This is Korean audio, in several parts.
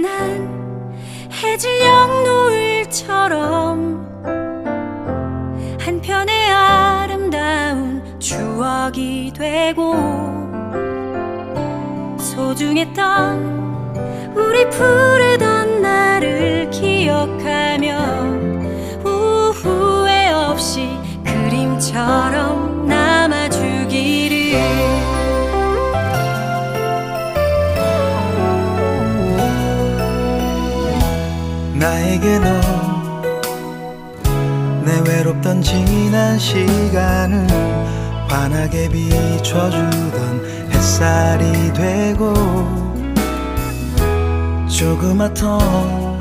난 해질녘 노을처럼 한편의 아름다운 추억이 되고 소중했던 우리 푸르던 날을 기억하며 후회 없이 그림처럼 나에게 너 내 외롭던 지난 시간을 환하게 비춰주던 햇살이 되고 조그맣던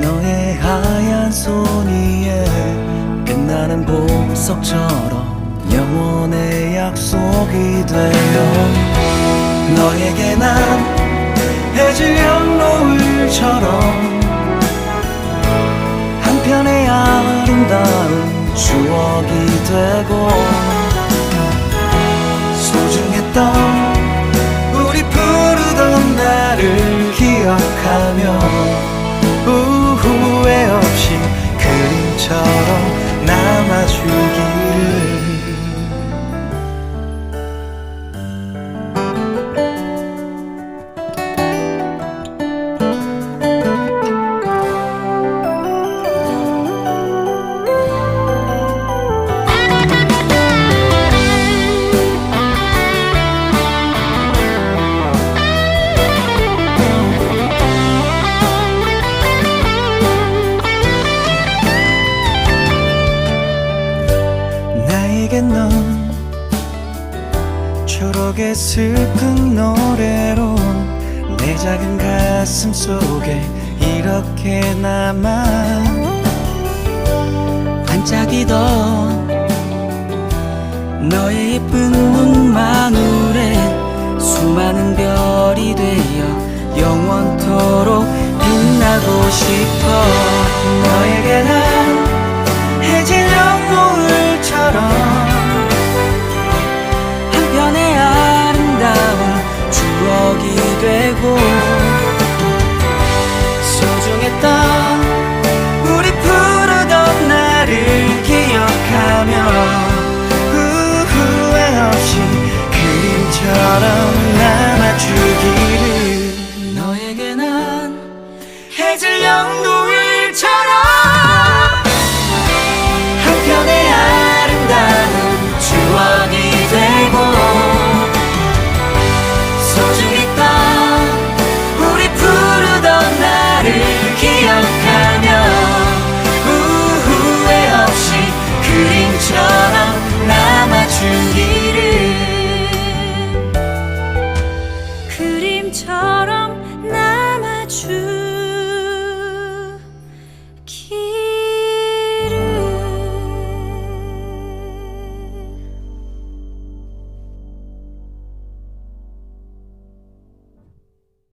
너의 하얀 손 위에 빛나는 보석처럼 영원의 약속이 되어 너에게 난 해질녘 노을처럼 한편의 아름다운 추억이 되고 소중했던 우리 부르던 날을 기억하며 초록의 슬픈 노래로 내 작은 가슴 속에 이렇게 남아 반짝이던 너의 예쁜 눈망울에 수많은 별이 되어 영원토록 빛나고 싶어 너에게 난